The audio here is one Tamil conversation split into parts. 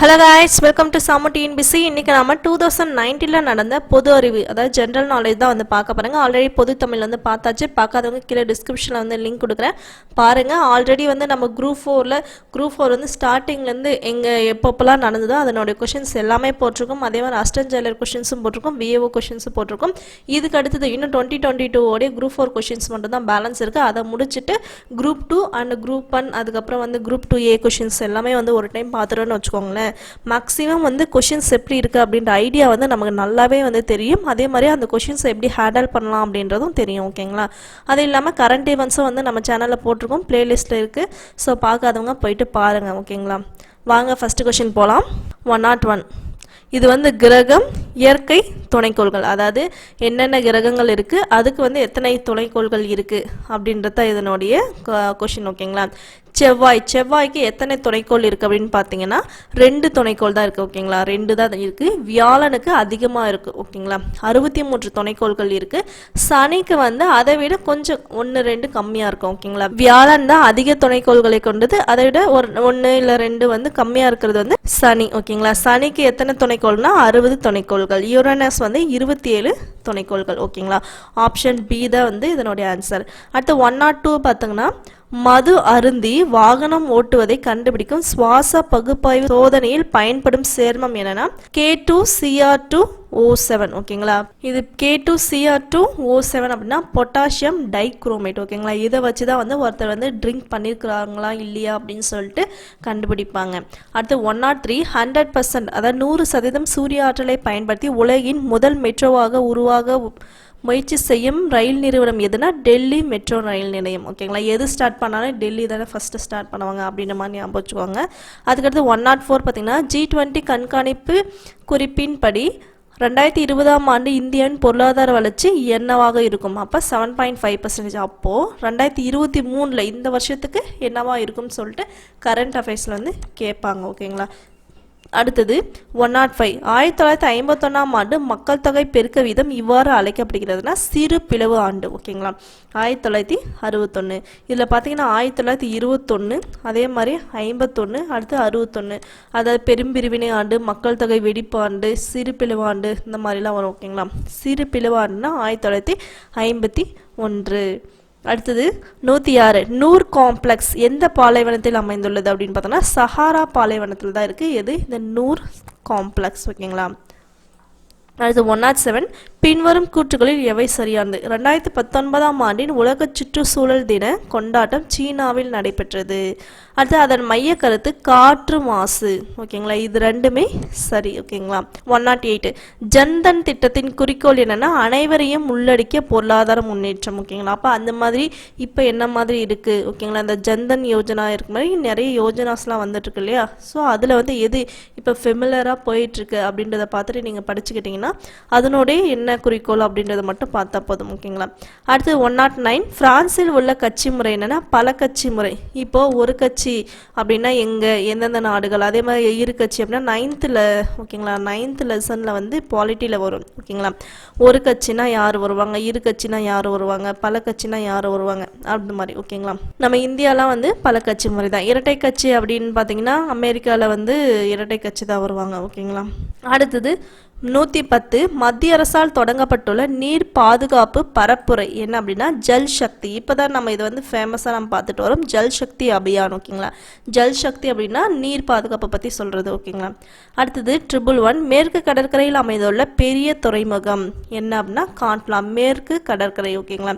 Hello guys welcome to Samu TNPSC இன்றைக்கி நம்ம டூ தௌசண்ட் நைன்டீனில் நடந்த பொது அறிவு அதாவது ஜென்ரல் நாலேஜ் தான் வந்து பார்க்க பாருங்க ஆல்ரெடி பொது தமிழ் வந்து பார்த்தாச்சு. பார்க்காதவங்க கீழே டிஸ்கிரிப்ஷனில் வந்து லிங்க் கொடுக்குறேன். பாருங்கள் ஆல்ரெடி வந்து நம்ம குரூப் ஃபோரில் குரூப் ஃபோர் வந்து ஸ்டார்டிங்லேருந்து எங்கே எப்பப்போலாம் நடந்ததோ அதனுடைய கொஷின்ஸ் எல்லாமே போட்டிருக்கும். அதே மாதிரி அஸ்டன் ஜெயலர் கொஷின்ஸும் போட்டிருக்கும். விஏஓ கொஷின்ஸும் போட்டிருக்கும். இதுக்கு அடுத்தது இன்னும் twenty twenty two group four questions மட்டும் தான் பேலன்ஸ் இருக்குது அதை முடிச்சுட்டு group two and group one அதுக்கப்புறம் வந்து குரூப் டூ ஏ கொஷின்ஸ் எல்லாமே வந்து ஒரு டைம் பார்த்துட்டோன்னு வச்சுக்கோங்களேன். மேக்ஸிமம் வந்து கொஷின்ஸ் எப்படி இருக்குது அப்படின்ற ஐடியா வந்து நமக்கு நல்லாவே வந்து தெரியும். அதே மாதிரி அந்த கொஷின்ஸை எப்படி ஹேண்டில் பண்ணலாம் அப்படின்றதும் தெரியும் ஓகேங்களா அது இல்லாமல் கரண்ட் ஈவெண்ட்ஸும் வந்து நம்ம சேனலில் போட்டிருக்கோம் ப்ளேலிஸ்ட்டில் இருக்குது ஸோ பார்க்காதவங்க போயிட்டு பாருங்கள் ஓகேங்களா வாங்க ஃபஸ்ட்டு கொஷின் போகலாம் ஒன் நாட் ஒன் இது வந்து கிரகம் இயற்கை துணைக்கோள்கள். அதாவது என்னென்ன கிரகங்கள் இருக்குது அதுக்கு வந்து எத்தனை துணைக்கோள்கள் இருக்குது அப்படின்றத இதனுடைய கொஷின் ஓகேங்களா செவ்வாய் செவ்வாய்க்கு எத்தனை துணைக்கோள் இருக்குது அப்படின்னு பார்த்தீங்கன்னா ரெண்டு துணைக்கோள் தான் இருக்குது ஓகேங்களா? ரெண்டு தான் இருக்குது வியாழனுக்கு அதிகமாக இருக்குது ஓகேங்களா? அறுபத்தி மூன்று துணைக்கோள்கள் இருக்குது சனிக்கு வந்து அதை விட கொஞ்சம் ஒன்று ரெண்டு கம்மியாக இருக்கும் ஓகேங்களா? வியாழன் தான் அதிக துணைக்கோள்களை கொண்டது. அதை விட ஒரு ஒன்று இல்லை ரெண்டு வந்து கம்மியாக இருக்கிறது வந்து சனி ஓகேங்களா? சனிக்கு எத்தனை துணைக்கோள்னா அறுபது துணைக்கோள்கள். யுரனஸ் வந்து இருபத்தி ஏழு துணைக்கோள்கள் ஓகேங்களா? ஆப்ஷன் பி தான் வந்து இதனுடைய ஆன்சர். அடுத்து ஒன் நாட் டூ பார்த்தீங்கன்னா மது அருந்தி வாகனம் ஓட்டுவதை கண்டுபிடிக்கும் சுவாச பகுப்பாய்வு சோதனையில் பயன்படும் சேர்மம் என்னன்னா K two CR two O seven ஓகேங்களா? இது K two CR two O seven அப்படின்னா பொட்டாசியம் டைக்ரோமேட் ஓகேங்களா? இதை வச்சு தான் வந்து ஒருத்தர் வந்து ட்ரிங்க் பண்ணியிருக்கிறாங்களா இல்லையா அப்படின்னு சொல்லிட்டு கண்டுபிடிப்பாங்க. அடுத்து one naught three hundred percent அதாவது நூறு சதவீதம் சூரிய ஆற்றலை பயன்படுத்தி உலகின் முதல் மெட்ரோவாக உருவாக முயற்சி செய்யும் ரயில் நிறுவனம் எதுனா டெல்லி மெட்ரோ ரயில் நிலையம் ஓகேங்களா எது ஸ்டார்ட் பண்ணாலும் டெல்லி தானே ஃபஸ்ட்டு ஸ்டார்ட் பண்ணுவாங்க அப்படின்ற மாதிரி ஞாபகம் வச்சுக்கோங்க. அதுக்கடுத்து ஒன் நாட் ஃபோர் பார்த்திங்கன்னா ஜி டுவெண்ட்டி கண்காணிப்பு குறிப்பின்படி ரெண்டாயிரத்தி இருபதாம் ஆண்டு இந்தியாவின் பொருளாதார வளர்ச்சி என்னவாக இருக்கும்? அப்போ செவன் பாயிண்ட் ஃபைவ் பர்சன்டேஜ் அப்போது ரெண்டாயிரத்தி இருபத்தி மூணில் இந்த வருஷத்துக்கு என்னவாக இருக்கும்னு சொல்லிட்டு கரண்ட் அஃபேர்ஸில் வந்து கேட்பாங்க ஓகேங்களா அடுத்தது ஒன் நாட் ஃபைவ் ஆயிரத்தி தொள்ளாயிரத்தி ஐம்பத்தொன்னாம் ஆண்டு மக்கள் தொகை பெருக்க வீதம் இவ்வாறு அழைக்கப்படுகிறதுனா சிறு பிளவு ஆண்டு ஓகேங்களா? ஆயிரத்தி தொள்ளாயிரத்தி அறுபத்தொன்று இதில் பார்த்தீங்கன்னா ஆயிரத்தி தொள்ளாயிரத்தி இருபத்தொன்று அதே மாதிரி ஐம்பத்தொன்று அடுத்து அறுபத்தொன்று அதாவது பெரும்பிரிவினை ஆண்டு மக்கள் தொகை வெடிப்பு ஆண்டு சிறு பிளவு ஆண்டு இந்த மாதிரிலாம் வரும் ஓகேங்களா? சிறு பிளவு ஆண்டுனா ஆயிரத்தி தொள்ளாயிரத்தி ஐம்பத்தி ஒன்று. அடுத்தது நூற்றி ஆறு நூர் காம்ப்ளெக்ஸ் எந்த பாலைவனத்தில் அமைந்துள்ளது அப்படின்னு பார்த்தோன்னா சஹாரா பாலைவனத்தில் தான் இருக்குது எது? இந்த நூர் காம்ப்ளெக்ஸ் ஓகேங்களா? அடுத்து ஒன் நாட் செவன் பின்வரும் கூற்றுகளில் எவை சரியானது? ரெண்டாயிரத்தி பத்தொன்பதாம் ஆண்டின் உலக சுற்றுச்சூழல் தின கொண்டாட்டம் சீனாவில் நடைபெற்றது. அடுத்து அதன் மைய கருத்து காற்று மாசு. ஓகேங்களா? இது ரெண்டுமே சரி ஓகேங்களா? ஒன் நாட் எயிட் ஜன்தன் திட்டத்தின் குறிக்கோள் என்னன்னா அனைவரையும் உள்ளடக்கிய பொருளாதார முன்னேற்றம் ஓகேங்களா? அப்போ அந்த மாதிரி இப்போ என்ன மாதிரி இருக்கு? ஓகேங்களா? அந்த ஜன்தன் யோஜனா இருக்கு மாதிரி நிறைய யோஜனாஸ்லாம் வந்துட்டு இருக்கு இல்லையா? ஸோ அதில் வந்து எது இப்போ ஃபெமிலராக போயிட்டு இருக்கு அப்படின்றத பார்த்துட்டு நீங்கள் படிச்சுக்கிட்டீங்கன்னா அதனுடைய என்ன குறிக்கோள் அப்படின்றத மட்டும் பார்த்தா போதும் ஓகேங்களா? அடுத்து ஒன் நாட் நைன் பிரான்சில் உள்ள கட்சி முறை என்னன்னா பல கட்சி முறை. இப்போ ஒரு கட்சி அப்படின்னா எங்க எந்தெந்த நாடுகள்? அதே மாதிரி இரு கட்சி அப்படின்னா நைன்த்தில் ஓகேங்களா? நைன்த் லெசனில் வந்து பாலிட்டியில் வரும் ஓகேங்களா? ஒரு கட்சினா யார் வருவாங்க? இரு கட்சினா யார் வருவாங்க? பல கட்சினா யார் வருவாங்க? அந்த மாதிரி ஓகேங்களா? நம்ம இந்தியாலாம் வந்து பல கட்சி முறை தான். இரட்டை கட்சி அப்படின்னு பார்த்தீங்கன்னா அமெரிக்காவில் வந்து இரட்டை கட்சி தான் வருவாங்க ஓகேங்களா? அடுத்தது நூற்றி பத்து மத்திய அரசால் தொடங்கப்பட்டுள்ள நீர் பாதுகாப்பு பரப்புரை. என்ன அப்படின்னா ஜல் சக்தி. இப்போ தான் நம்ம இது வந்து ஃபேமஸாக நம்ம பார்த்துட்டு வரோம். ஜல் சக்தி அபியான் ஓகேங்களா? ஜல் சக்தி அப்படின்னா நீர் பாதுகாப்பை பற்றி சொல்கிறது ஓகேங்களா? அடுத்தது ட்ரிபிள் ஒன் மேற்கு கடற்கரையில் அமைந்துள்ள பெரிய துறைமுகம். என்ன அப்படின்னா காண்ட்லாம் மேற்கு கடற்கரை ஓகேங்களா?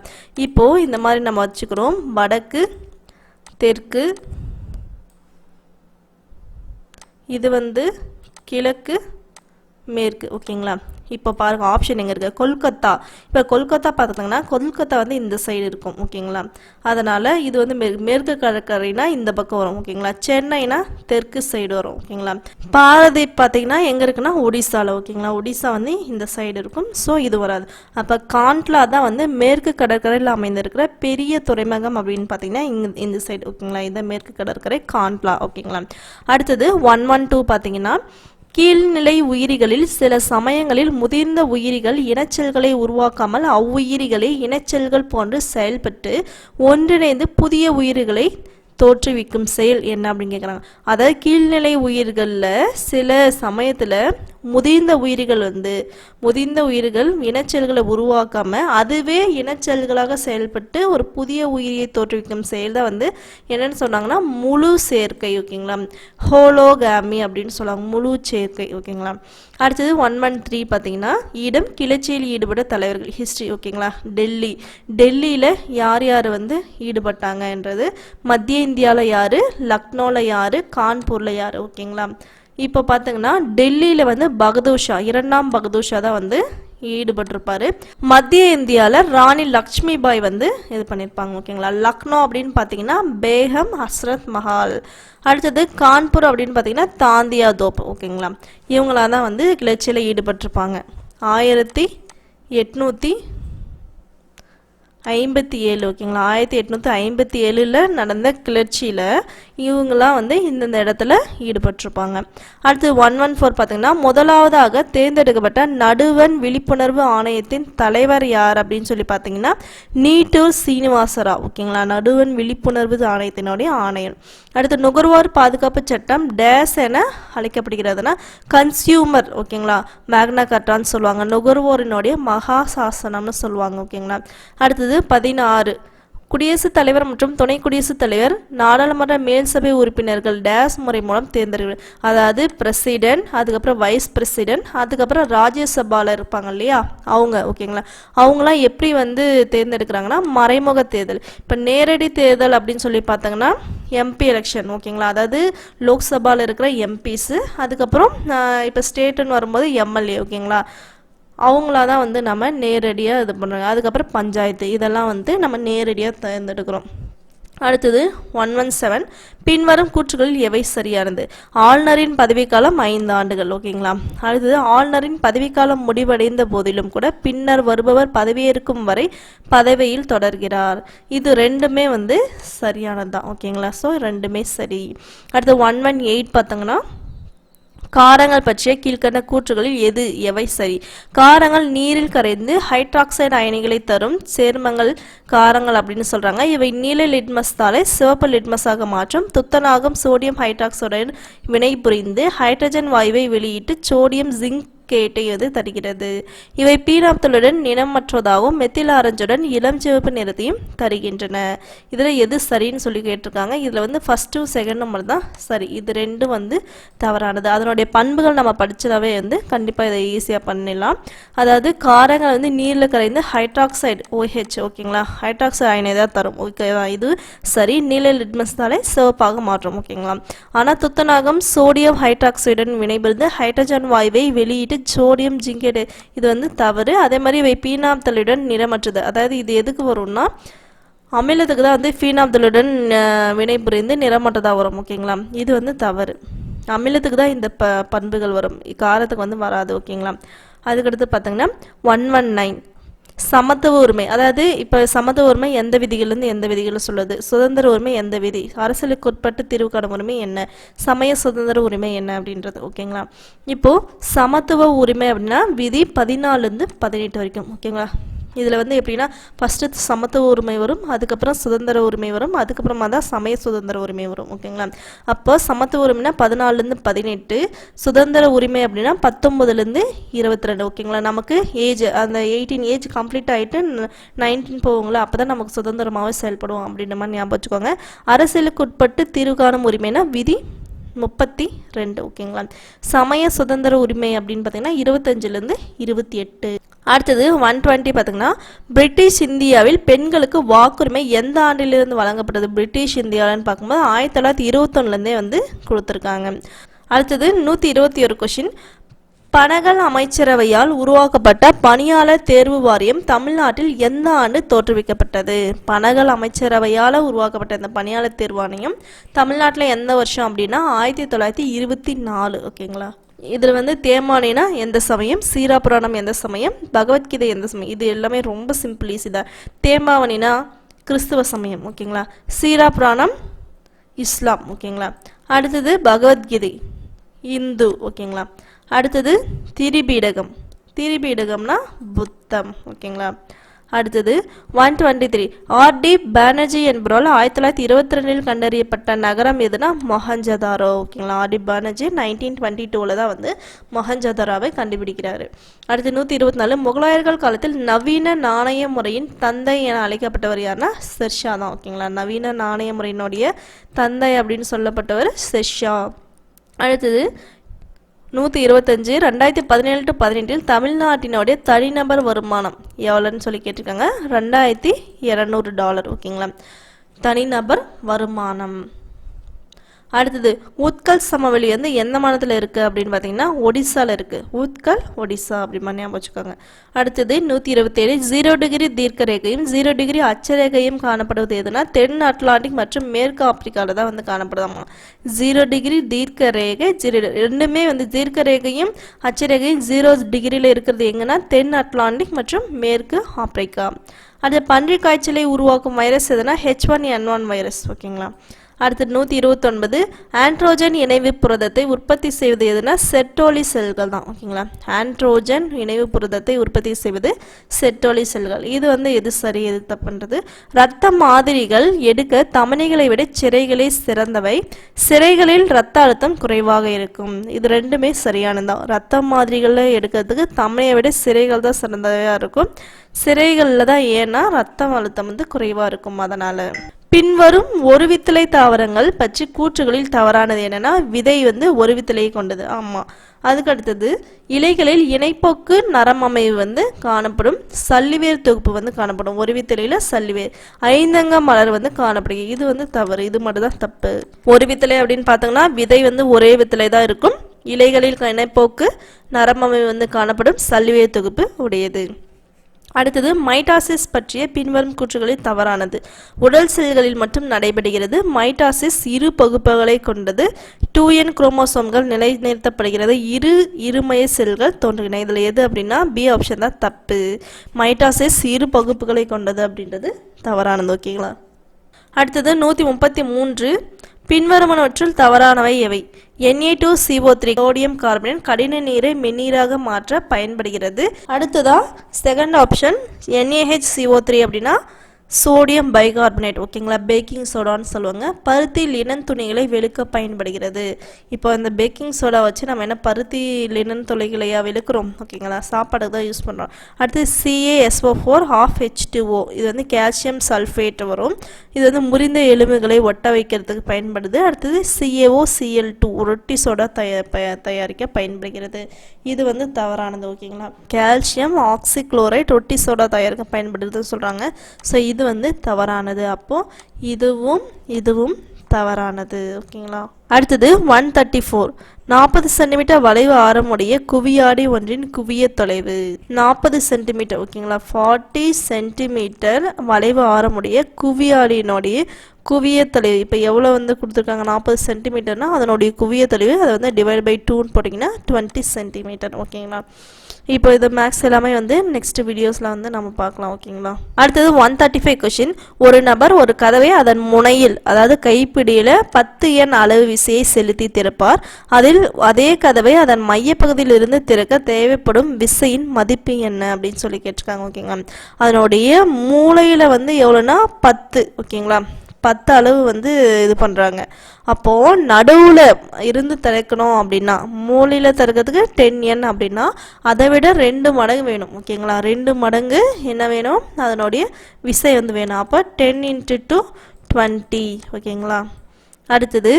இப்போது இந்த மாதிரி நம்ம வச்சுக்கிறோம். வடக்கு தெற்கு இது வந்து கிழக்கு மேற்கு ஓகேங்களா? இப்போ பாருங்கள் ஆப்ஷன் எங்கே இருக்குது கொல்கத்தா. இப்போ கொல்கத்தா பார்த்துட்டிங்கன்னா கொல்கத்தா வந்து இந்த சைடு இருக்கும் ஓகேங்களா? அதனால் இது வந்து மே மேற்கு கடற்கரைனா இந்த பக்கம் வரும் ஓகேங்களா? சென்னைனா தெற்கு சைடு வரும் ஓகேங்களா? பாரதி பார்த்தீங்கன்னா எங்கே இருக்குன்னா ஒடிசாவில் ஓகேங்களா? ஒடிசா வந்து இந்த சைடு இருக்கும் ஸோ இது வராது. அப்போ காண்ட்லா தான் வந்து மேற்கு கடற்கரையில் அமைந்திருக்கிற பெரிய துறைமுகம் அப்படின்னு பார்த்தீங்கன்னா இங்க இந்த சைடு ஓகேங்களா? இந்த மேற்கு கடற்கரை காண்ட்லா ஓகேங்களா? அடுத்தது ஒன் ஒன் டூ பார்த்தீங்கன்னா கீழ்நிலை உயிரிகளில் சில சமயங்களில் முதிர்ந்த உயிரிகள் இனச்செல்களை உருவாக்காமல் அவ்வுயிரிகளே இனச்செல்கள் போன்று செயல்பட்டு ஒன்றிணைந்து புதிய உயிரிகளை தோற்றுவிக்கும் செயல் என்ன அப்படின்னு கேட்குறாங்க அதாவது கீழ்நிலை உயிர்களில் சில சமயத்தில் முதிர்ந்த உயிர்கள் வந்து முதிர்ந்த உயிர்கள் இனச்செல்களை உருவாக்காமல் அதுவே இனச்செல்களாக செயல்பட்டு ஒரு புதிய உயிரியை தோற்றுவிக்கும் செயல் தான் வந்து என்னென்னு சொன்னாங்கன்னா முழு சேர்க்கை ஓகேங்களா? ஹோலோகாமி அப்படின்னு சொல்லுவாங்க முழு சேர்க்கை ஓகேங்களா? அடுத்தது ஒன் ஒன் த்ரீ பார்த்தீங்கன்னா இடம் கிளர்ச்சியில் ஈடுபட தலைவர்கள் ஹிஸ்ட்ரி ஓகேங்களா? டெல்லி. டெல்லியில் யார் யார் வந்து ஈடுபட்டாங்கன்றது மத்திய இந்தியாவில் யார் லக்னோவில் யார் கான்பூரில் யார் ஓகேங்களா? இப்போ பார்த்தீங்கன்னா டெல்லியில் வந்து பகதூஷா இரண்டாம் பகதூஷா தான் வந்து ஈடுபட்டிருப்பாரு. மத்திய இந்தியாவில் ராணி லக்ஷ்மி பாய் வந்து இது பண்ணியிருப்பாங்க ஓகேங்களா? லக்னோ அப்படின்னு பார்த்தீங்கன்னா பேகம் ஹஸ்ரத் மஹால். அடுத்தது கான்பூர் அப்படின்னு பார்த்தீங்கன்னா தாந்தியா தோப் ஓகேங்களா? இவங்களா தான் வந்து கிளர்ச்சியில் ஈடுபட்டிருப்பாங்க. ஆயிரத்தி எட்நூற்றி ஐம்பத்தி ஏழு ஓகேங்களா? ஆயிரத்தி எட்நூற்றி ஐம்பத்தி ஏழில் நடந்த கிளர்ச்சியில் இவங்களாம் வந்து இந்தந்த இடத்துல ஈடுபட்டிருப்பாங்க. அடுத்து ஒன் ஒன் ஃபோர் பார்த்தீங்கன்னா முதலாவதாக தேர்ந்தெடுக்கப்பட்ட நடுவன் விழிப்புணர்வு ஆணையத்தின் தலைவர் யார் அப்படின்னு சொல்லி பார்த்தீங்கன்னா நீட்டூர் சீனிவாசரா ஓகேங்களா? நடுவன் விழிப்புணர்வு ஆணையத்தினுடைய ஆணையர். அடுத்து நுகர்வோர் பாதுகாப்பு சட்டம் டேஸ் என அழைக்கப்படுகிறதுனா கன்சியூமர் ஓகேங்களா? மேக்னா கட்டான்னு சொல்லுவாங்க. நுகர்வோரினுடைய மகா சாசனம்னு சொல்லுவாங்க ஓகேங்களா? அடுத்தது பதினாறு. குடியரசுத் தலைவர் மற்றும் துணை குடியரசுத் தலைவர் நாடாளுமன்ற மேல் சபை உறுப்பினர்கள் டேஸ் முறை மூலம் தேர்ந்தெடுக்க அதாவது பிரசிடென்ட் அதுக்கப்புறம் வைஸ் பிரசிடென்ட் அதுக்கப்புறம் ராஜ்யசபாவில் இருப்பாங்க இல்லையா? அவங்க ஓகேங்களா? அவங்களாம் எப்படி வந்து தேர்ந்தெடுக்கிறாங்கன்னா மறைமுக தேர்தல். இப்போ நேரடி தேர்தல் அப்படின்னு சொல்லி பார்த்தாங்கன்னா எம்பி எலெக்ஷன் ஓகேங்களா? அதாவது லோக்சபாவில் இருக்கிற எம்பிஸு அதுக்கப்புறம் இப்போ ஸ்டேட்டுன்னு வரும்போது எம்எல்ஏ ஓகேங்களா? அவங்களா தான் வந்து நம்ம நேரடியாக இது பண்ணுறோம் அதுக்கப்புறம் பஞ்சாயத்து இதெல்லாம் வந்து நம்ம நேரடியாக தேர்ந்தெடுக்கிறோம். அடுத்தது ஒன் ஒன் செவன். பின்வரும் கூற்றுகளில் எவை சரியானது? ஆளுநரின் பதவிக்காலம் ஐந்து ஆண்டுகள் ஓகேங்களா? அடுத்தது ஆளுநரின் பதவிக்காலம் முடிவடைந்த போதிலும் கூட பின்னர் வருபவர் பதவியேற்கும் வரை பதவியில் தொடர்கிறார். இது ரெண்டுமே வந்து சரியானது தான் ஓகேங்களா? ஸோ ரெண்டுமே சரி. அடுத்து ஒன் ஒன் எயிட் பார்த்தோங்கன்னா காரங்கள் பற்றிய கீழ்க்கண்ட கூற்றுகளில் எது? எவை? சரி. காரங்கள் நீரில் கரைந்து ஹைட்ராக்சைடு அயனிகளை தரும் சேர்மங்கள் காரங்கள் அப்படின்னு சொல்றாங்க. இவை நீல லிட்மஸ் தாளை சிவப்பு லிட்மஸாக மாற்றும். துத்தநாகம் சோடியம் ஹைட்ராக்சைடுடன் வினைபுரிந்து ஹைட்ரஜன் வாயுவை வெளியிட்டு சோடியம் ஜிங்க் கேட்டையது தருகிறது? இவை பீனாப்தலுடன் நிறமற்றதாகவும் மெத்தில் ஆரஞ்சுடன் இளம் சிவப்பு நிறத்தையும் தருகின்றன. இதில் எது சரின்னு சொல்லி கேட்டிருக்காங்க. இதில் வந்து ஃபஸ்ட்டு செகண்ட் நம்பர் தான் சரி. இது ரெண்டும் வந்து தவறானது. அதனுடைய பண்புகள் நம்ம படிச்சதாவே வந்து கண்டிப்பாக இதை ஈஸியாக பண்ணிடலாம். அதாவது காரங்கள் வந்து நீரில் கரைந்து ஹைட்ராக்சைடு ஓஹெச் ஓகேங்களா ஹைட்ராக்சைடு அயனை தான் தரும். ஓகேவா இது சரி. நீல லிட்மஸ்னாலே சிவப்பாக மாற்றும் ஓகேங்களா ஆனால் துத்தநாகம் சோடியம் ஹைட்ராக்சைடுடன் வினைபுரிந்து ஹைட்ரஜன் வாயுவை வெளியிட்டு சோடியம் ஜிங்கேடு இது வந்து தவறு. அதே மாதிரி இவை பீனாப்தலுடன் நிறமற்றது. அதாவது இது எதுக்கு வரும்னா அமிலத்துக்கு தான் வந்து ஃபீனாப்தலுடன் வினைபுரிந்து நிறமற்றதாக வரும் ஓகேங்களா? இது வந்து தவறு. அமிலத்துக்கு தான் இந்த ப பண்புகள் வரும். காரத்துக்கு வந்து வராது ஓகேங்களா? அதுக்கடுத்து பார்த்தீங்கன்னா ஒன் ஒன் நைன் சமத்துவ உரிமை. அதாவது இப்போ சமத்துவ உரிமை எந்த விதிகளிலிருந்து எந்த விதிகளும் சொல்லுது? சுதந்திர உரிமை எந்த விதி? அரசியலுக்கு உட்பட்டு தீர்வு காணும் உரிமை என்ன? சமய சுதந்திர உரிமை என்ன அப்படின்றது ஓகேங்களா? இப்போ சமத்துவ உரிமை அப்படின்னா விதி பதினாலுலேருந்து பதினெட்டு வரைக்கும் ஓகேங்களா? இதில் வந்து எப்படின்னா ஃபஸ்ட்டு சமத்துவ உரிமை வரும் அதுக்கப்புறம் சுதந்திர உரிமை வரும் அதுக்கப்புறமா தான் சமய சுதந்திர உரிமை வரும் ஓகேங்களா? அப்போ சமத்துவ உரிமைனா பதினாலுலேருந்து பதினெட்டு சுதந்திர உரிமை அப்படின்னா பத்தொம்பதுலேருந்து இருபத்தி ரெண்டு ஓகேங்களா? நமக்கு ஏஜ் அந்த எயிட்டீன் ஏஜ் கம்ப்ளீட் ஆகிட்டு நைன்டீன் போவோங்களா அப்போ தான் நமக்கு சுதந்திரமாகவே செயல்படுவோம் அப்படின்ற மாதிரி ஞாபகம் வச்சுக்கோங்க. அரசியலுக்கு உட்பட்டு தீர்வு காணும் உரிமைனா விதி முப்பத்தி ரெண்டு ஓகேங்களா? சமய சுதந்திர உரிமை அப்படின்னு பார்த்தீங்கன்னா இருபத்தஞ்சிலேருந்து இருபத்தி எட்டு. அடுத்தது ஒன் டுவெண்ட்டி பார்த்தீங்கன்னா பிரிட்டிஷ் இந்தியாவில் பெண்களுக்கு வாக்குரிமை எந்த ஆண்டிலிருந்து வழங்கப்பட்டது? பிரிட்டிஷ் இந்தியாவில்னு பார்க்கும்போது ஆயிரத்தி தொள்ளாயிரத்தி இருபத்தொன்னுலேருந்தே வந்து கொடுத்துருக்காங்க. அடுத்தது நூற்றி இருபத்தி ஒரு கொஷின் பனகல் அமைச்சரவையால் உருவாக்கப்பட்ட பணியாளர் தேர்வு வாரியம் தமிழ்நாட்டில் எந்த ஆண்டு தோற்றுவிக்கப்பட்டது? பனகல் அமைச்சரவையால் உருவாக்கப்பட்ட இந்த பணியாளர் தேர்வாணையம் தமிழ்நாட்டில் எந்த வருஷம் அப்படின்னா ஆயிரத்தி தொள்ளாயிரத்தி இருபத்தி நாலு ஓகேங்களா இதில் வந்து தேமானினா எந்த சமயம் சீரா புராணம் எந்த சமயம் பகவத்கீதை எந்த சமயம் இது எல்லாமே ரொம்ப சிம்பிள் ஈஸி தான். தேமாவனினா கிறிஸ்துவ சமயம் ஓகேங்களா? சீரா புராணம் இஸ்லாம் ஓகேங்களா? அடுத்தது பகவத்கீதை இந்து ஓகேங்களா? அடுத்தது திரிபீடகம். திரிபீடகம்னா புத்தம் ஓகேங்களா? அடுத்தது one twenty three R D Banerjee என்பவரால் ஆயிரத்தி தொள்ளாயிரத்தி இருபத்தி ரெண்டில் கண்டறியப்பட்ட நகரம் எதுனா மொஹஞ்சதாரோ ஓகேங்களா? ஆர்டி பானர்ஜி நைன்டீன் டுவெண்ட்டி டூவில் தான் வந்து மொஹஞ்சதாராவை கண்டுபிடிக்கிறாரு. அடுத்து நூற்றி இருபத்தி நாலு. முகலாயர்கள் காலத்தில் நவீன நாணய முறையின் தந்தை என அழைக்கப்பட்டவர் யாருன்னா செர்ஷா தான் ஓகேங்களா? நவீன நாணய முறையினுடைய தந்தை அப்படின்னு சொல்லப்பட்டவர் செர்ஷா அடுத்தது நூற்றி இருபத்தஞ்சு ரெண்டாயிரத்தி பதினேழு டு பதினெட்டில் தமிழ்நாட்டினுடைய தனிநபர் வருமானம் எவ்வளோன்னு சொல்லி கேட்டிருக்காங்க? ரெண்டாயிரத்தி இரநூறு டாலர் ஓகேங்களா? தனிநபர் வருமானம். அடுத்தது உத்கல் சமவெளி வந்து எந்த மாநிலத்தில் இருக்குது அப்படின்னு பார்த்தீங்கன்னா ஒடிசாவில் இருக்குது உத்கல் ஒடிசா அப்படிமா ஞாபகம் வச்சுக்கோங்க. அடுத்தது நூற்றி இருபத்தேழு ஜீரோ டிகிரி தீர்க்க ரேகையும் ஜீரோ டிகிரி அச்சரேகையும் காணப்படுவது எதுனா? தென் அட்லாண்டிக் மற்றும் மேற்கு ஆப்பிரிக்காவில் தான் வந்து காணப்படுதாமா? ஜீரோ டிகிரி தீர்க்க ரேகை ஜீரோ ரெண்டுமே வந்து தீர்க்க ரேகையும் அச்சரேகையும் ஜீரோ டிகிரியில் இருக்கிறது எங்கன்னா தென் அட்லாண்டிக் மற்றும் மேற்கு ஆப்பிரிக்கா. அடுத்து பன்றி காய்ச்சலை உருவாக்கும் வைரஸ் எதுனா? H one N one virus ஓகேங்களா? அடுத்து நூற்றி இருபத்தொன்பது ஆண்ட்ரோஜன் இணைவு புரதத்தை உற்பத்தி செய்வது எதுனா செட்டோலி செல்கள் தான் ஓகேங்களா? ஆண்ட்ரோஜன் இணைவு புரதத்தை உற்பத்தி செய்வது செட்டோலி செல்கள். இது வந்து எது சரி எது தப்புன்றது? இரத்த மாதிரிகள் எடுக்க தமனிகளை விட சிறைகளே சிறந்தவை. சிறைகளில் இரத்த அழுத்தம் குறைவாக இருக்கும். இது ரெண்டுமே சரியானதுதான் இரத்த மாதிரிகளில் எடுக்கிறதுக்கு தமனியை விட சிறைகள் தான் சிறந்தவையாக இருக்கும். சிறைகளில் தான் ஏன்னா ரத்தம் அழுத்தம் வந்து குறைவாக இருக்கும் அதனால். பின்வரும் ஒரு வித்தலை தாவரங்கள் பற்றி கூற்றுகளில் தவறானது என்னன்னா விதை வந்து ஒரு வித்தலையை கொண்டது. ஆமாம் அதுக்கு அடுத்தது இலைகளில் இணைப்போக்கு நரம் அமைவு வந்து காணப்படும். சல்லிவேர் தொகுப்பு வந்து காணப்படும். ஒரு வித்தலையில் சல்லிவேர் ஐந்தங்க மலர் வந்து காணப்படுகிறது. இது வந்து தவறு. இது மட்டும் தான் தப்பு. ஒரு வித்தலை அப்படின்னு பார்த்தோங்கன்னா விதை வந்து ஒரே வித்தலை தான் இருக்கும். இலைகளில் இணைப்போக்கு நரம் அமைவு வந்து காணப்படும். சல்லிவேர் தொகுப்பு உடையது. அடுத்தது மைட்டாசிஸ் பற்றிய பின்வரும் கூற்றுகளில் தவறானது. உடல் செல்களில் மட்டும் நடைபெறுகிறது. மைட்டாசிஸ் இரு பகுப்புகளை கொண்டது. டூ என் குரோமோசோம்கள் நிலைநிறுத்தப்படுகிறது. இரு இருமய செல்கள் தோன்றுகின்றன. இதில் எது அப்படின்னா பி ஆப்ஷன் தான் தப்பு. மைட்டாசிஸ் இரு பகுப்புகளை கொண்டது அப்படின்றது தவறானது ஓகேங்களா? அடுத்தது நூற்றி முப்பத்தி மூன்று. பின்வருமனவற்றில் தவறானவை எவை? N A two C O three sodium carbonate கடின நீரை மென்னீராக மாற்ற பயன்படுகிறது. அடுத்ததா second option N A H C O three அப்படின்னா சோடியம் பைகார்பனேட் ஓகேங்களா? பேக்கிங் சோடான்னு சொல்லுவாங்க. பருத்தி லினன் துணிகளை வெளுக்க பயன்படுகிறது. இப்போ இந்த பேக்கிங் சோடா வச்சு நம்ம என்ன பருத்தி லினன் துளைகளையா வெளுக்கிறோம் ஓகேங்களா? சாப்பாடுக்கு தான் யூஸ் பண்ணுறோம் அடுத்து C A S O four half H two O இது வந்து கால்சியம் சல்ஃபேட் வரும். இது வந்து முறிந்த எலும்புகளை ஒட்ட வைக்கிறதுக்கு பயன்படுது. அடுத்தது C A O C L two ரொட்டி சோடா தயா தயாரிக்க பயன்படுகிறது. இது வந்து தவறானது ஓகேங்களா? கால்சியம் ஆக்சிக்ளோரைட் ரொட்டி சோடா தயாரிக்க பயன்படுதுன்னு சொல்கிறாங்க ஸோ இது வந்து தவறானது. அப்போது இதுவும் இதுவும் தவறானது. ஓகேங்களா? அடுத்தது ஒன் தேர்ட்டி ஃபோர் நாற்பது சென்டிமீட்டர் வளைவு ஆரமுடைய குவியாடி ஒன்றின் குவிய தொலைவு. நாற்பது சென்டிமீட்டர் ஓகேங்களா? ஃபார்ட்டி சென்டிமீட்டர் வளைவு ஆரமுடைய குவியாடியினுடைய குவிய தொலைவு. இப்போ எவ்வளோ வந்து கொடுத்துருக்காங்க? நாற்பது சென்டிமீட்டர்னா அதனுடைய குவிய தொலைவு அதை வந்து டிவைட் பை டூன்னு போட்டிங்கன்னா டுவெண்ட்டி சென்டிமீட்டர் ஓகேங்களா? இப்போ இது மேக்ஸ் எல்லாமே வந்து நெக்ஸ்ட் வீடியோஸில் வந்து நம்ம பார்க்கலாம் ஓகேங்களா அடுத்தது ஒன் தேர்ட்டி ஃபைவ் கொஷின் ஒரு நபர் ஒரு கதவை அதன் முனையில் அதாவது கைப்பிடியில் பத்து எண் அளவு விசையை செலுத்தி திறப்பார். அதில் அதே கதவை அதன் மையப்பகுதியில் இருந்து திறக்க தேவைப்படும் விசையின் மதிப்பு என்ன அப்படின்னு சொல்லி கேட்டிருக்காங்க ஓகேங்களா அதனுடைய மூளையில் வந்து எவ்வளோன்னா பத்து ஓகேங்களா பத்து அளவு வந்து இது பண்ணுறாங்க அப்போது நடுவில் இருந்து திறக்கணும் அப்படின்னா மூலையில் திறக்கிறதுக்கு டென் என் அப்படின்னா அதை விட ரெண்டு மடங்கு வேணும். ஓகேங்களா? ரெண்டு மடங்கு என்ன வேணும்? அதனுடைய விசை வந்து வேணும். அப்போ டென் இன்ட்டு டு டுவெண்ட்டி ஓகேங்களா? அடுத்தது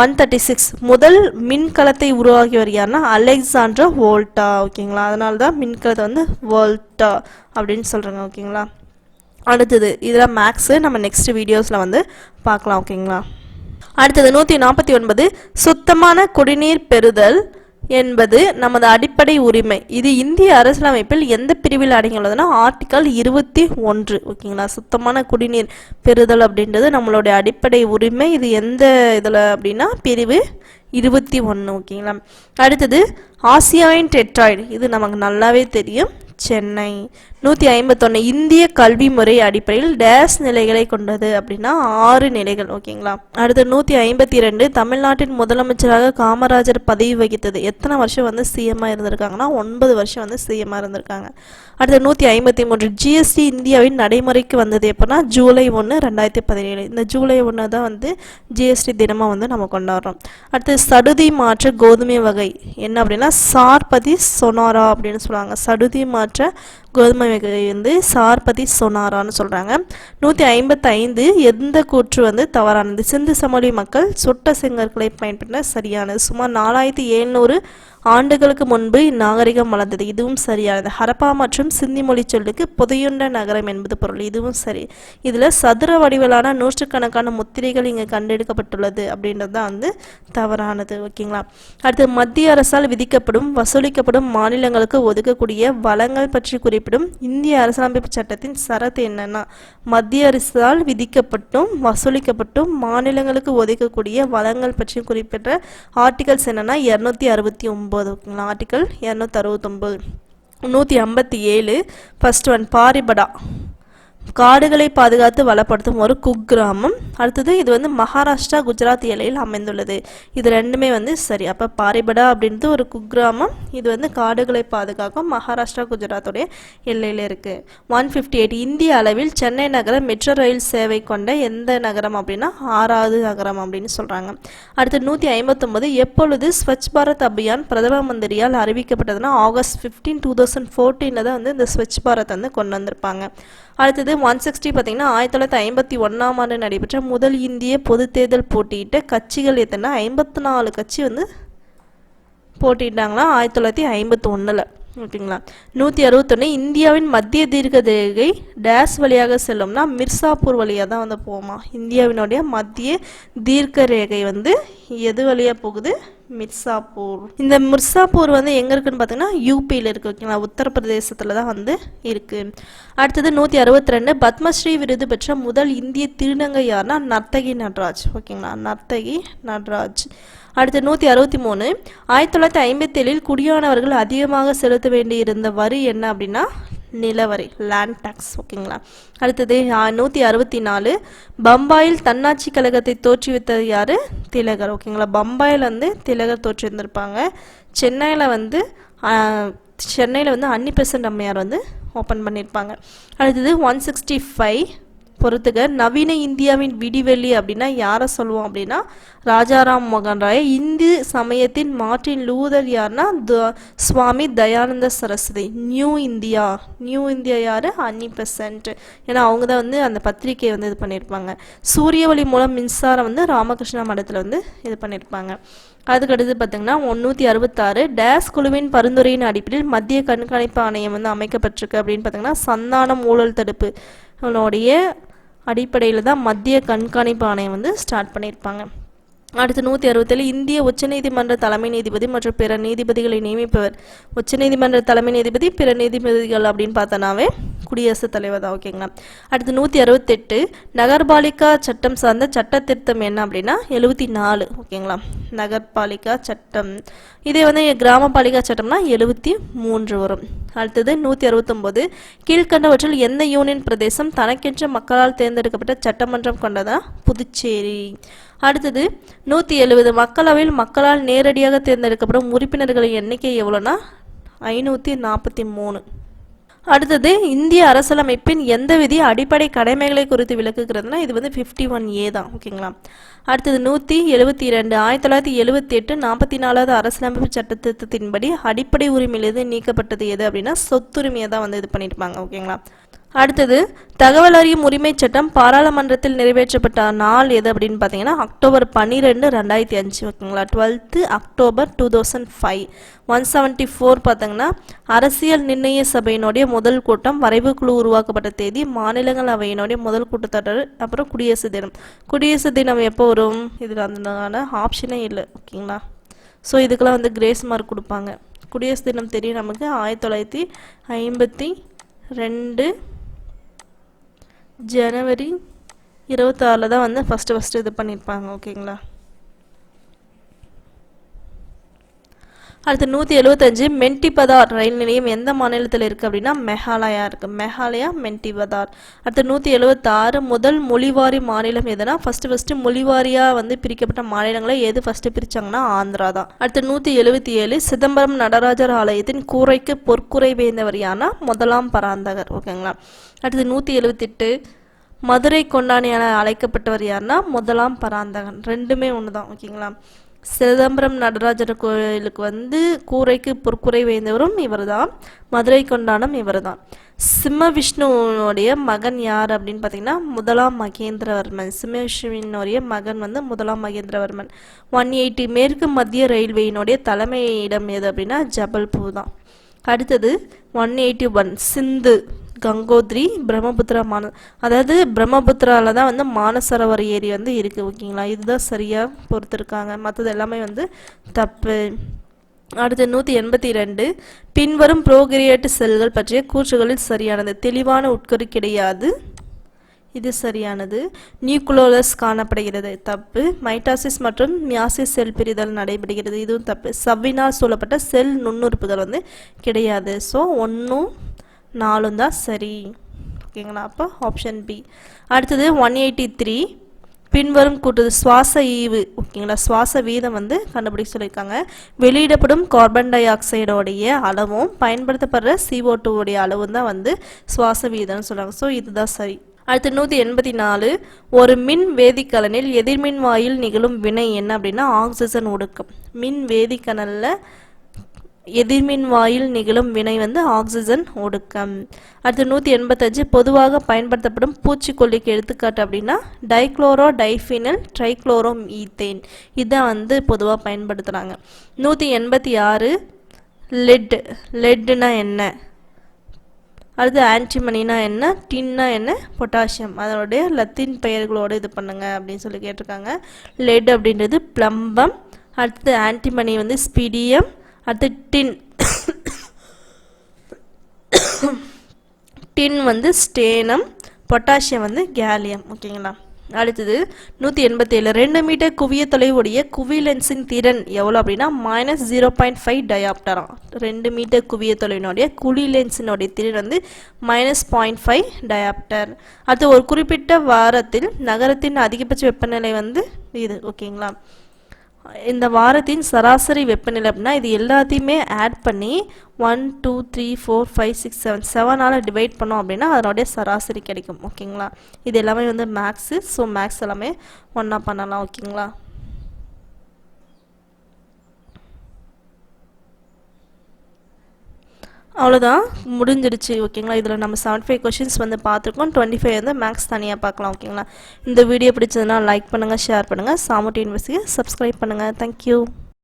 ஒன் தேர்ட்டி சிக்ஸ் முதல் மின்கலத்தை உருவாக்கியவர் யாருன்னா அலெக்சாண்ட்ரா வோல்டா. ஓகேங்களா? அதனால தான் மின்கலத்தை வந்து வோல்டா அப்படின்னு சொல்கிறாங்க ஓகேங்களா? அடுத்தது இதெல்லாம் மேக்ஸு நம்ம நெக்ஸ்ட் வீடியோஸில் வந்து பார்க்கலாம் ஓகேங்களா அடுத்தது நூற்றி நாற்பத்தி ஒன்பது சுத்தமான குடிநீர் பெறுதல் என்பது நமது அடிப்படை உரிமை. இது இந்திய அரசியலமைப்பில் எந்த பிரிவில் அடங்கியுள்ளதுன்னா ஆர்டிக்கல் இருபத்தி ஒன்று ஓகேங்களா சுத்தமான குடிநீர் பெறுதல் அப்படின்றது நம்மளுடைய அடிப்படை உரிமை. இது எந்த இதில் அப்படின்னா பிரிவு இருபத்தி ஒன்று ஓகேங்களா அடுத்தது ஆசியாவின் டெட்ராய்டு. இது நமக்கு நல்லாவே தெரியும். சென்னை. நூற்றி ஐம்பத்தொன்று இந்திய கல்வி முறை அடிப்படையில் டேஸ் நிலைகளை கொண்டது அப்படின்னா ஆறு நிலைகள் ஓகேங்களா? அடுத்து நூற்றி ஐம்பத்தி ரெண்டு தமிழ்நாட்டின் முதலமைச்சராக காமராஜர் பதவி வகித்தது. எத்தனை வருஷம் வந்து சிஎம்மாக இருந்திருக்காங்கன்னா ஒன்பது வருஷம் வந்து சிஎம்மாக இருந்திருக்காங்க. அடுத்து நூற்றி ஐம்பத்தி மூன்று ஜிஎஸ்டி இந்தியாவின் நடைமுறைக்கு வந்தது எப்போனா ஜூலை ஒன்று ரெண்டாயிரத்தி பதினேழு. இந்த ஜூலை ஒன்று தான் வந்து ஜிஎஸ்டி தினமாக வந்து நம்ம கொண்டாடுறோம். அடுத்து சடுதி மாற்று கோதுமை வகை. என்ன அப்படின்னா சார்பதி சொனாரா அப்படின்னு சொல்லுவாங்க. சடுதி மாற்று ಮಾತ್ರ கோதுமை வகை வந்து சார்பதி சொனாரான்னு சொல்கிறாங்க நூற்றி ஐம்பத்தைந்து எந்த கூற்று வந்து தவறானது? சிந்து சமவெளி மக்கள் சுட்ட செங்கற்களை பயன்படுத்த சரியானது. சுமார் நாலாயிரத்தி எழுநூறு ஆண்டுகளுக்கு முன்பு இந்நாகரிகம் வளர்ந்தது. இதுவும் சரியானது. ஹரப்பா மற்றும் சிந்தி மொழி சொல்லுக்கு புதையுண்ட நகரம் என்பது பொருள். இதுவும் சரி. இதில் சதுர வடிவிலான நூற்றுக்கணக்கான முத்திரைகள் இங்கே கண்டெடுக்கப்பட்டுள்ளது அப்படின்றது தான் வந்து தவறானது. ஓகேங்களா? அடுத்து மத்திய அரசால் விதிக்கப்படும் வசூலிக்கப்படும் மாநிலங்களுக்கு ஒதுக்கக்கூடிய வளங்கள் பற்றி குறிப்பிடும் இந்திய அரசியலமைப்பு சட்டத்தின் சரத்து என்னன்னா மத்திய அரசால் விதிக்கப்பட்டும் வசூலிக்கப்பட்டும் மாநிலங்களுக்கு ஒதுக்கக்கூடிய வளங்கள் பற்றி குறிப்பிட்ட ஆர்டிகல்ஸ் என்னன்னா இரநூத்தி அறுபத்தி ஒன்பது ஓகேங்களா? ஆர்டிகல் இரநூத்தி அறுபத்தொம்பது நூற்றி ஐம்பத்தி ஏழு ஃபஸ்ட் ஒன் பாரிபடா. காடுகளை பாதுகாத்து வளப்படுத்தும் ஒரு குக்கிராமம். அடுத்தது இது வந்து மகாராஷ்டிரா குஜராத் எல்லையில் அமைந்துள்ளது. இது ரெண்டுமே வந்து சரி அப்போ பாரிபடா அப்படின்றது ஒரு குக்கிராமம். இது வந்து காடுகளை பாதுகாக்கும் மகாராஷ்டிரா குஜராத்துடைய எல்லையில் இருக்குது ஒன் ஃபிஃப்டி எயிட் இந்திய அளவில் சென்னை நகரம் மெட்ரோ ரயில் சேவை கொண்ட எந்த நகரம் அப்படின்னா ஆறாவது நகரம் அப்படின்னு சொல்கிறாங்க அடுத்து நூற்றி ஐம்பத்தொம்பது எப்பொழுது ஸ்வச் பாரத் அபியான் பிரதம மந்திரியால் அறிவிக்கப்பட்டதுன்னா ஆகஸ்ட் ஃபிஃப்டீன் டூ தௌசண்ட் ஃபோர்டீனில் தான் வந்து இந்த ஸ்வச் பாரத் வந்து கொண்டு வந்திருப்பாங்க. அடுத்தது ஒன் சிக்ஸ்டி பார்த்தீங்கன்னா ஆயிரத்தி தொள்ளாயிரத்தி ஐம்பத்தி ஒன்றாம் ஆண்டு நடைபெற்ற முதல் இந்திய பொது தேர்தல் போட்டியிட்ட கட்சிகள் எத்தனை? ஐம்பத்தி நாலு கட்சி வந்து போட்டிட்டாங்களா ஆயிரத்தி தொள்ளாயிரத்தி ஐம்பத்தி ஒன்றில் ஓகேங்களா? நூற்றி அறுபத்தொன்று இந்தியாவின் மத்திய தீர்க்க ரேகை டேஸ் வழியாக செல்லும்னா மிர்சாப்பூர் வழியாக தான் வந்து போகுமா இந்தியாவினுடைய மத்திய தீர்க்க ரேகை வந்து எது வழியாக போகுது? மிர்சாப்பூர். இந்த மிர்சாப்பூர் வந்து எங்கே இருக்குன்னு பார்த்தீங்கன்னா யூபியில் இருக்குது ஓகேங்களா? உத்தரப்பிரதேசத்தில் தான் வந்து இருக்குது அடுத்தது நூற்றி அறுபத்தி ரெண்டு பத்மஸ்ரீ விருது பெற்ற முதல் இந்திய திருநங்கை யாருன்னா நர்த்தகி நட்ராஜ் ஓகேங்களா? நர்த்தகி நட்ராஜ். அடுத்து நூற்றி அறுபத்தி மூணு. ஆயிரத்தி தொள்ளாயிரத்தி ஐம்பத்தேழில் குடியானவர்கள் அதிகமாக செலுத்த வேண்டியிருந்த வரி என்ன அப்படின்னா நிலவரி லேண்ட் டேக்ஸ் ஓகேங்களா அடுத்தது நூற்றி அறுபத்தி நாலு. பம்பாயில் தன்னாட்சி கழகத்தை தோற்றுவித்தது யார்? திலகர் ஓகேங்களா பம்பாயில் வந்து திலகர் தோற்றுவிந்திருப்பாங்க சென்னையில் வந்து சென்னையில் வந்து அன்னி பெசன்ட் அம்மையார் வந்து ஓப்பன் பண்ணியிருப்பாங்க. அடுத்தது ஒன் சிக்ஸ்டி ஃபைவ் பொறுத்துக்க நவீன இந்தியாவின் விடிவெள்ளி அப்படின்னா யாரை சொல்லுவோம் அப்படின்னா ராஜாராம் மோகன் ராய். இந்து சமயத்தின் மாற்றின் லூதர் யாருன்னா Swami Dayananda Saraswati. New India. New India யார்? அன்னி பெசன்ட் ஏன்னா அவங்க தான் வந்து அந்த பத்திரிக்கையை வந்து இது பண்ணியிருப்பாங்க. சூரிய ஒளி மூலம் மின்சாரம் வந்து ராமகிருஷ்ணா மடத்தில் வந்து இது பண்ணியிருப்பாங்க. அதுக்கடுத்து பார்த்தீங்கன்னா முந்நூற்றி அறுபத்தாறு. டேஸ் குழுவின் பரிந்துரையின் அடிப்படையில் மத்திய கண்காணிப்பு ஆணையம் வந்து அமைக்கப்பட்டிருக்கு அப்படின்னு பார்த்தீங்கன்னா சந்தானம் ஊழல் தடுப்பு. அவனுடைய அடிப்படையில் தான் மத்திய கண்காணிப்பு ஆணையம் வந்து ஸ்டார்ட் பண்ணியிருப்பாங்க. அடுத்து நூற்றி அறுபத்தேழு இந்திய உச்சநீதிமன்ற தலைமை நீதிபதி மற்றும் பிற நீதிபதிகளை நியமிப்பவர். உச்சநீதிமன்ற தலைமை நீதிபதி பிற நீதிபதிகள் அப்படின்னு பார்த்தனாவே குடியரசுத் தலைவர் தான் ஓகேங்களா? அடுத்து நூற்றி அறுபத்தெட்டு நகர்பாலிகா சட்டம் சார்ந்த சட்ட திருத்தம் என்ன அப்படின்னா எழுபத்தி நாலு ஓகேங்களா? நகர்பாலிகா சட்டம். இதே வந்து கிராமபாலிகா சட்டம்னா எழுபத்தி மூன்று வரும். அடுத்தது நூற்றி அறுபத்தொம்போது கீழ்கண்டவற்றில் எந்த யூனியன் பிரதேசம் தனக்கென்ற மக்களால் தேர்ந்தெடுக்கப்பட்ட சட்டமன்றம் கொண்டதா? புதுச்சேரி. அடுத்தது நூற்றி எழுபது மக்களவையில் மக்களால் நேரடியாக தேர்ந்தெடுக்கப்படும் உறுப்பினர்களின் எண்ணிக்கை எவ்வளோனா? ஐநூற்றி நாற்பத்தி மூணு. அடுத்தது இந்திய அரசியலமைப்பின் எந்த விதி அடிப்படை கடமைகளை குறித்து விளக்குகிறதுனா இது வந்து ஃபிஃப்டி ஒன் ஏ தான் ஓகேங்களா? அடுத்தது நூற்றி எழுபத்தி இரண்டு ஆயிரத்தி தொள்ளாயிரத்தி எழுபத்தி எட்டு நாற்பத்தி நாலாவது அரசியலமைப்பு சட்ட திருத்தத்தின்படி அடிப்படை உரிமையிலிருந்து நீக்கப்பட்டது எது அப்படின்னா சொத்துரிமையை தான் வந்து இது பண்ணியிருப்பாங்க ஓகேங்களா? அடுத்தது தகவல் அறியும் உரிமை சட்டம் பாராளுமன்றத்தில் நிறைவேற்றப்பட்ட நாள் எது அப்படின்னு பார்த்தீங்கன்னா அக்டோபர் பன்னிரெண்டு ரெண்டாயிரத்தி அஞ்சு ஓகேங்களா? Twelfth October two thousand five. One seventy four பார்த்தீங்கன்னா அரசியல் நிர்ணய சபையினுடைய முதல் கூட்டம் வரைவு குழு உருவாக்கப்பட்ட தேதி மாநிலங்களவையினுடைய முதல் கூட்டத்தொடர் அப்புறம் குடியரசு தினம். குடியரசு தினம் எப்போ வரும்? இதில் அந்த ஆப்ஷனே இல்லை ஓகேங்களா? ஸோ இதுக்கெல்லாம் வந்து கிரேஸ் மார்க் கொடுப்பாங்க. குடியரசு தினம் தெரியும் நமக்கு ஆயிரத்தி தொள்ளாயிரத்தி ஐம்பத்தி ரெண்டு ஜனவரி இருபத்தாறில் தான் வந்து ஃபஸ்ட்டு ஃபஸ்ட்டு இது பண்ணியிருப்பாங்க ஓகேங்களா அடுத்து நூற்றி எழுபத்தஞ்சு மென்டிபதார் ரயில் நிலையம் எந்த மாநிலத்தில் இருக்குது அப்படின்னா மெகாலயா இருக்குது மெகாலயா மென்டிபதார். அடுத்து நூற்றி எழுபத்தாறு முதல் மொழிவாரி மாநிலம் எதுனா ஃபஸ்ட்டு ஃபஸ்ட்டு மொழிவாரியாக வந்து பிரிக்கப்பட்ட மாநிலங்களை எது ஃபஸ்ட்டு பிரித்தாங்கன்னா ஆந்திரா தான். அடுத்து நூற்றி எழுபத்தி ஏழு சிதம்பரம் நடராஜர் ஆலயத்தின் கூரைக்கு பொற்குறை வேந்தவர் யானா முதலாம் பராந்தகர் ஓகேங்களா அடுத்து நூற்றி எழுபத்தெட்டு மதுரை கொண்டாணி என அழைக்கப்பட்டவர் யாருன்னா முதலாம் பராந்தகன். ரெண்டுமே ஒன்று தான் ஓகேங்களா? சிதம்பரம் நடராஜர் கோயிலுக்கு வந்து கூரைக்கு பொற்குறை இவர் தான் மதுரை கொண்டானம் இவர்தான். சிம்ம விஷ்ணுவோடைய மகன் யார் அப்படின்னு பார்த்தீங்கன்னா முதலாம் மகேந்திரவர்மன். சிம்ம விஷ்ணுவினுடைய மகன் வந்து முதலாம் மகேந்திரவர்மன். ஒன் எயிட்டி மேற்கு மத்திய ரயில்வேயினுடைய தலைமையிடம் எது அப்படின்னா ஜபல்பூர் தான். அடுத்தது one eighty one Sindhu. Gangotri Brahmaputra மான அதாவது பிரம்மபுத்திராவில் தான் வந்து மானசரோவர் ஏரி வந்து இருக்குது ஓகேங்களா? இதுதான் சரியாக பொறுத்திருக்காங்க. மற்றது எல்லாமே வந்து தப்பு. அடுத்து நூற்றி எண்பத்தி ரெண்டு பின்வரும் ப்ரோகிரியேட் செல்கள் பற்றிய கூற்றுகளில் சரியானது. தெளிவான உட்கரு கிடையாது. இது சரியானது. நியூக்ளோலஸ் காணப்படுகிறது. தப்பு. மைட்டாசிஸ் மற்றும் மியாசிஸ் செல் பிரிதல் நடைபெறுகிறது. இதுவும் தப்பு. சவ்வினால் சூழப்பட்ட செல் நுண்ணுறுப்புகள் வந்து கிடையாது. ஸோ ஒன்றும் நாலும் தான் சரி. ஓகேங்களா? அப்போ ஆப்ஷன் பி அடுத்தது ஒன் எயிட்டி த்ரீ பின்வரும் கூட்டுது சுவாச ஈவு. ஓகேங்களா? சுவாச வீதம் வந்து கண்டுபிடிக்க சொல்லியிருக்காங்க. வெளியிடப்படும் கார்பன் டை ஆக்சைடோடைய அளவும் பயன்படுத்தப்படுற சிஓ டூவுடைய அளவும் தான் வந்து சுவாச வீதம்னு சொல்கிறாங்க ஸோ இதுதான் சரி. அடுத்து நூற்றி எண்பத்தி நாலு. ஒரு மின் வேதிக்கலனில் எதிர்மின் வாயில் நிகழும் வினை என்ன அப்படின்னா ஆக்சிஜன் ஒடுக்கம். மின் வேதிக்கலனில் எதிர்மின் வாயில் நிகழும் வினை வந்து ஆக்சிஜன் ஒடுக்கம். அடுத்து நூற்றி எண்பத்தஞ்சு பொதுவாக பயன்படுத்தப்படும் பூச்சிக்கொல்லிக்கு எடுத்துக்காட்டு அப்படின்னா டைக்ளோரோ டைஃபினல் ட்ரைக்ளோரோம் ஈத்தேன் இதை வந்து பொதுவாக பயன்படுத்துகிறாங்க நூற்றி எண்பத்தி ஆறு லெட் லெட்டுனா என்ன? அடுத்து ஆன்டிமனினா என்ன? டின்னா என்ன? பொட்டாசியம். அதனுடைய லத்தீன் பெயர்களோடு இது பண்ணுங்க அப்படின்னு சொல்லி கேட்டிருக்காங்க. லெட் அப்படின்றது பிளம்பம். அடுத்து ஆன்டிமனி வந்து ஸ்பீடியம். அடுத்து டின் டின் வந்து ஸ்டேனம் பொட்டாசியம் வந்து கேலியம் ஓகேங்களா அடுத்தது நூற்றி எண்பத்தேழு. ரெண்டு மீட்டர் குவிய தொலைவுடைய குவிலென்ஸின் திறன் எவ்வளோ அப்படின்னா மைனஸ் ஜீரோ பாயிண்ட் ஃபைவ் டயாப்டராம் ரெண்டு மீட்டர் குவிய தொலைவினுடைய குழி லென்ஸினுடைய திறன் வந்து மைனஸ் பாயிண்ட் ஃபைவ் டயாப்டர் அடுத்து ஒரு குறிப்பிட்ட வாரத்தில் நகரத்தின் அதிகபட்ச வெப்பநிலை வந்து இது. ஓகேங்களா இந்த வாரத்தின் சராசரி வெப்பநிலை அப்படின்னா இது எல்லாத்தையுமே ஆட் பண்ணி one two three four five six seven செவனால் divide பண்ணோம் அப்படின்னா அதனுடைய சராசரி கிடைக்கும். ஓகேங்களா இது எல்லாமே வந்து மேக்ஸு ஸோ மேக்ஸ் எல்லாமே ஒன்றா பண்ணலாம். ஓகேங்களா அவ்வளோதான் முடிஞ்சிடுச்சு ஓகேங்களா? இதில் நம்ம செவன்டி ஃபைவ் கொஷின்ஸ் வந்து பார்த்துருக்கோம். டுவெண்ட்டி ஃபைவ் வந்து மேக்ஸ் தனியாக பார்க்கலாம் ஓகேங்களா? இந்த வீடியோ பிடிச்சதுன்னா லைக் பண்ணுங்கள் ஷேர் பண்ணுங்கள் சாமட்டி யூனிவர்சிட்டியை சப்ஸ்கிரைப் பண்ணுங்கள் தேங்க்யூ